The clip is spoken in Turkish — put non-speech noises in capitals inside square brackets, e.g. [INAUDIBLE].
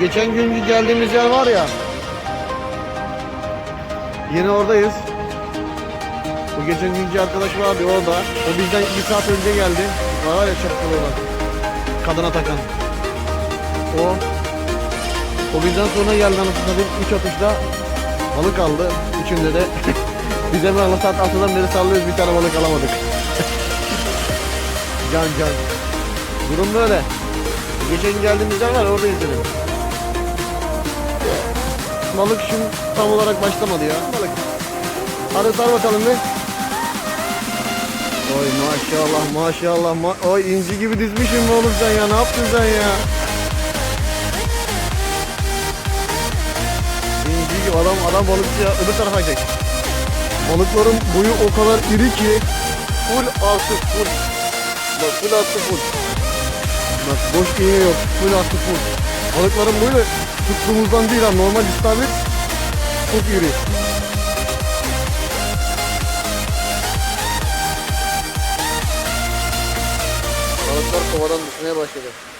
geçen gün geldiğimiz yer var ya. Yine oradayız. Bu geçen günkü arkadaş vardı orada. O bizden bir saat önce geldi. Var ya şapkalı olan. Kadına takan. O. O bizden sonra geldi anasını satayım. Üç atışta balık aldı. Üçünde de. [LAUGHS] Biz hemen ana saat 6'dan beri sallıyoruz bir tane balık alamadık. [LAUGHS] can can. Durum böyle. Geçen geldiğimiz yer var orada izledim. Balık şimdi tam olarak başlamadı ya. Balık. Hadi sar bakalım bir. Oy maşallah maşallah ma Oy inci gibi dizmişim mi oğlum sen ya ne yaptın sen ya? İnci gibi adam adam balıkçı ya öbür tarafa çek. Balıkların boyu o kadar iri ki full artı full. Bak full artı full. Bak boş iğne yok full artı full. Balıkların boyu tuttuğumuzdan değil ha normal istavrit çok iri. Balıklar kovadan düşmeye başladı.